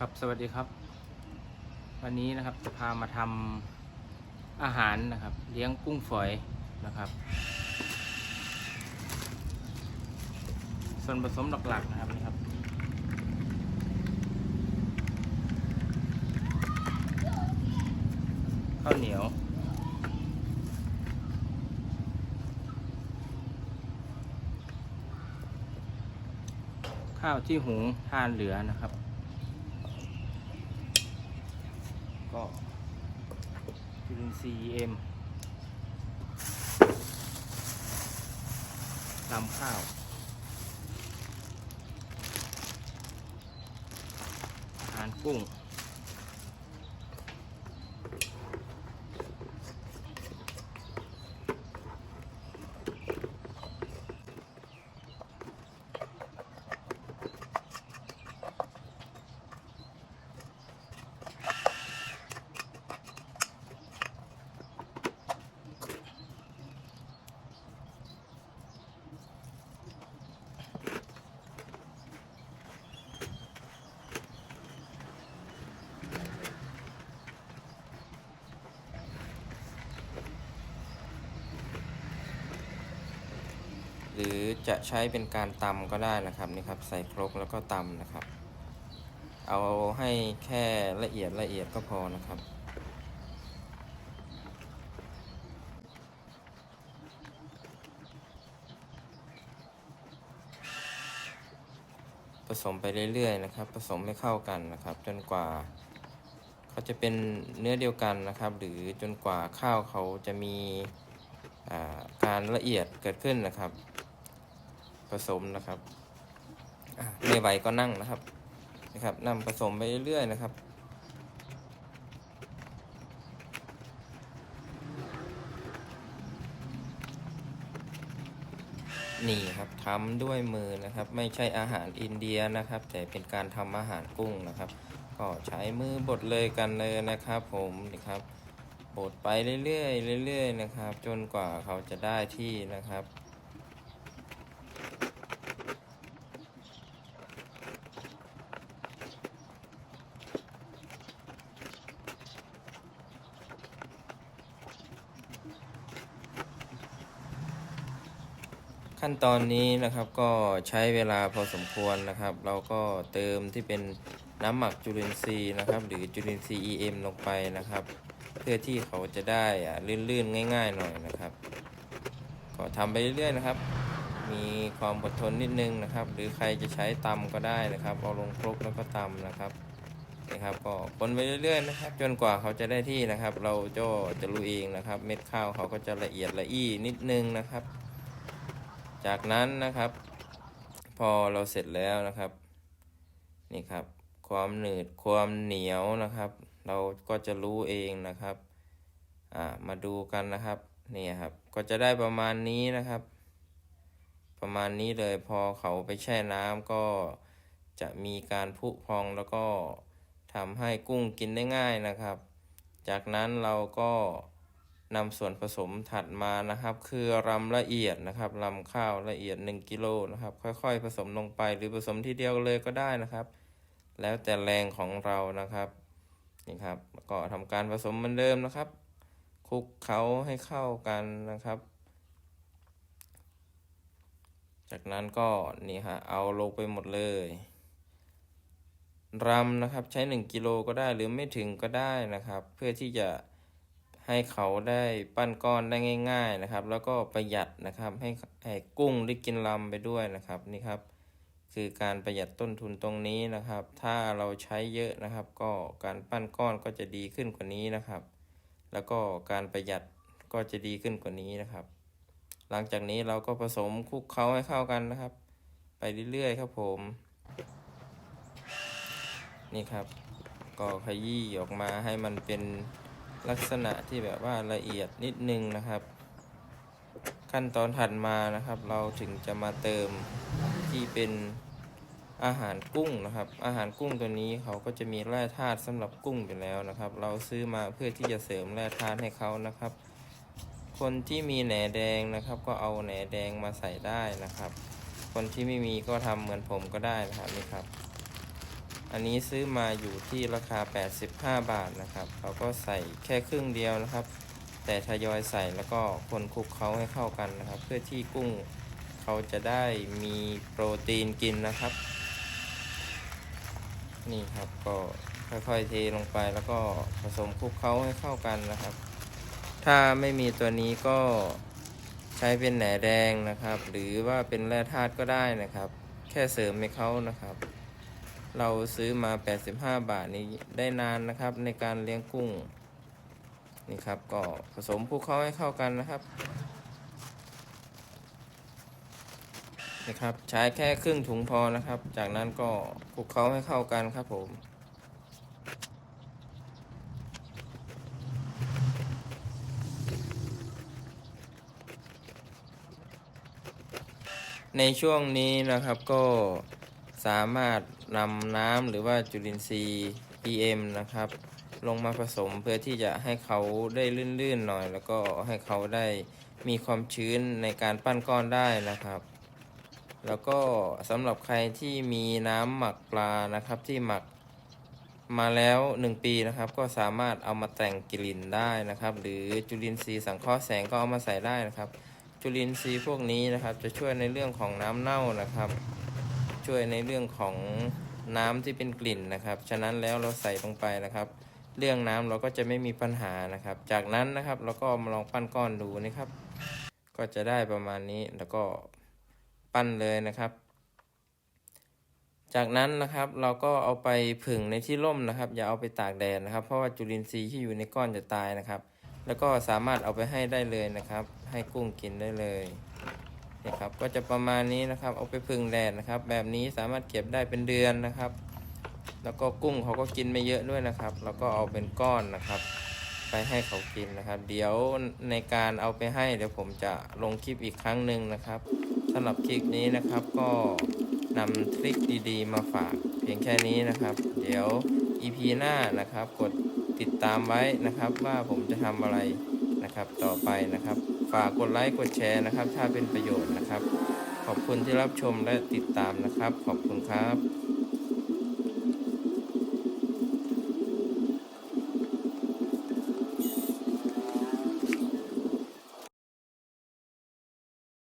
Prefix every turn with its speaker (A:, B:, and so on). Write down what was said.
A: ครับสวัสดีครับ วันนี้นะครับจะพามาทำอาหารนะครับ เลี้ยงกุ้งฝอยนะครับ ส่วนผสมหลักๆนะครับนี่ครับ ข้าวเหนียว ข้าวที่หุงทานเหลือนะครับ ก็ จุลินทรีย์ EM ลำข้าวอาหารกุ้ง หรือจะใช้เป็นการตำก็ได้นะครับนี่ครับ ใส่ครกแล้วก็ตำนะครับ เอาให้แค่ละเอียดละเอียดก็พอนะครับผสมไปเรื่อยๆนะครับ ผสมให้เข้ากันนะครับ จนกว่าเขาจะเป็นเนื้อเดียวกันนะครับ หรือจนกว่าข้าวเขาจะมีการละเอียดเกิดขึ้นนะครับ ผสมนะครับไม่ไหวก็นั่งนะครับนะครับนำผสมไปเรื่อยๆนะครับนี่ครับทำด้วยมือนะครับ ไม่ใช่อาหารอินเดียนะครับ แต่เป็นการทำอาหารกุ้งนะครับ ก็ใช้มือบดเลยกันเลยนะครับ ผมนี่ครับบดไปเรื่อยๆเรื่อยๆนะครับ จนกว่าเขาจะได้ที่นะครับ ขั้นตอนนี้นะครับก็ใช้เวลาพอสมควรนะครับ เราก็เติมที่เป็นน้ำหมักจุลินทรีย์นะครับ หรือจุลินทรีย์ EM ลงไปนะครับ เพื่อที่เขาจะได้ลื่นๆง่าย ๆ หน่อยนะครับ ก็ทำไปเรื่อยๆนะครับ มีความอดทนนิดนึงนะครับ หรือใครจะใช้ตำก็ได้นะครับเอาลงครกแล้วก็ตำนะครับนี่ครับก็คนไปเรื่อยๆนะครับ จนกว่าเขาจะได้ที่นะครับ เราก็จะรู้เองนะครับ เม็ดข้าวเขาก็จะละเอียดละอี้นิดนึงนะครับ จากนั้นนะครับ พอเราเสร็จแล้วนะครับ นี่ครับ ความหนืดความเหนียวนะครับ เราก็จะรู้เองนะครับอ่ามาดูกันนะครับนี่ครับ ก็จะได้ประมาณนี้นะครับ ประมาณนี้เลยพอเขาไปแช่น้ำก็จะมีการพุพองแล้วก็ทำให้กุ้งกินได้ง่ายนะครับ จากนั้นเราก็ นำส่วนผสมถัดมานะครับ คือรำละเอียดนะครับรำข้าวละเอียด 1กิโลนะครับ ค่อย ๆ ผสมลงไป หรือผสมทีเดียวเลยก็ได้นะครับ แล้วแต่แรงของเรานะครับนี่ครับก็ทำการผสมเหมือนเดิมนะครับ คลุกเขาให้เข้ากันนะครับ จากนั้นก็นี่ฮะเอาลงไปหมดเลยรำนะครับใช้ 1กิโลก็ได้หรือไม่ถึงก็ได้นะครับ เพื่อที่จะ ให้เขาได้ปั้นก้อนได้ง่าย ๆนะครับ แล้วก็ประหยัดนะครับ ให้ให้กุ้งได้กินลำไปด้วยนะครับนี่ครับ คือการประหยัดต้นทุนตรงนี้นะครับ ถ้าเราใช้เยอะนะครับ ก็การปั้นก้อนก็จะดีขึ้นกว่านี้นะครับ แล้วก็การประหยัดก็จะดีขึ้นกว่านี้นะครับ หลังจากนี้เราก็ผสมคลุกเคล้าให้เข้ากันนะครับ ไปเรื่อยๆครับผม นี่ครับ ก็ขยี้ออกมาให้มันเป็น ลักษณะที่แบบว่าละเอียดนิดนึงนะครับ ขั้นตอนถัดมานะครับ เราถึงจะมาเติมที่เป็นอาหารกุ้งนะครับ อาหารกุ้งตัวนี้เขาก็จะมีแร่ธาตุสำหรับกุ้งอยู่แล้วนะครับ เราซื้อมาเพื่อที่จะเสริมแร่ธาตุให้เขานะครับ คนที่มีแหนแดงนะครับ ก็เอาแหนแดงมาใส่ได้นะครับ คนที่ไม่มีก็ทำเหมือนผมก็ได้นะครับนี่ครับ อันนี้ซื้อมาอยู่ที่ราคา 85 บาทนะครับเราก็ใส่แค่ครึ่งเดียวนะครับ แต่ทยอยใส่แล้วก็คนคลุกเคล้าให้เข้ากันนะครับ เพื่อที่กุ้งเขาจะได้มีโปรตีนกินนะครับ นี่ครับก็ค่อยๆเทลงไปแล้วก็ผสมคลุกเคล้าให้เข้ากันนะครับ ถ้าไม่มีตัวนี้ก็ใช้เป็นแหนแดงนะครับ หรือว่าเป็นแร่ธาตุก็ได้นะครับ แค่เสริมให้เขานะครับ เราซื้อมา 85 บาทนี้ได้นานนะครับ ในการเลี้ยงกุ้ง นี่ครับ ก็ผสมคลุกเคล้าให้เข้ากันนะครับนะครับ ใช้แค่ครึ่งถุงพอนะครับ จากนั้นก็คลุกเคล้าให้เข้ากันครับผมในช่วงนี้นะครับก็ สามารถนำน้ำหรือว่าจุลินทรีย์ PM นะครับ ลงมาผสมเพื่อที่จะให้เขาได้ลื่นๆหน่อย แล้วก็ให้เขาได้มีความชื้นในการปั้นก้อนได้นะครับ แล้วก็สำหรับใครที่มีน้ำหมักปลานะครับที่หมักมาแล้ว 1 ปีนะครับ ก็สามารถเอามาแต่งกลิ่นได้นะครับ หรือจุลินทรีย์สังเคราะห์แสงก็เอามาใส่ได้นะครับ จุลินทรีย์พวกนี้นะครับ จะช่วยในเรื่องของน้ำเน่านะครับ ช่วยในเรื่องของน้ำที่เป็นกลิ่นนะครับ ฉะนั้นแล้วเราใส่ลงไปนะครับ เรื่องน้ำเราก็จะไม่มีปัญหานะครับ จากนั้นนะครับเราก็มาลองปั้นก้อนดูนะครับ ก็จะได้ประมาณนี้แล้วก็ปั้นเลยนะครับ จากนั้นนะครับเราก็เอาไปผึ่งในที่ร่มนะครับ อย่าเอาไปตากแดดนะครับ เพราะว่าจุลินทรีย์ที่อยู่ในก้อนจะตายนะครับ แล้วก็สามารถเอาไปให้ได้เลยนะครับ ให้กุ้งกินได้เลย นี่ครับ ก็จะประมาณนี้นะครับ เอาไปพึ่งแดดนะครับ แบบนี้สามารถเก็บได้เป็นเดือนนะครับ แล้วก็กุ้งเขาก็กินไม่เยอะด้วยนะครับ แล้วก็เอาเป็นก้อนนะครับ ไปให้เขากินนะครับ เดี๋ยวในการเอาไปให้เดี๋ยวผมจะลงคลิปอีกครั้งหนึ่งนะครับสำหรับคลิปนี้นะครับก็นำทริคดีๆ มาฝากเพียงแค่นี้นะครับ เดี๋ยว EP หน้านะครับ กดติดตามไว้นะครับ ว่าผมจะทำอะไรนะครับต่อไปนะครับ ฝากกดไลค์กดแชร์นะครับ ถ้าเป็นประโยชน์นะครับ ขอบคุณที่รับชมและติดตามนะครับ ขอบคุณครับ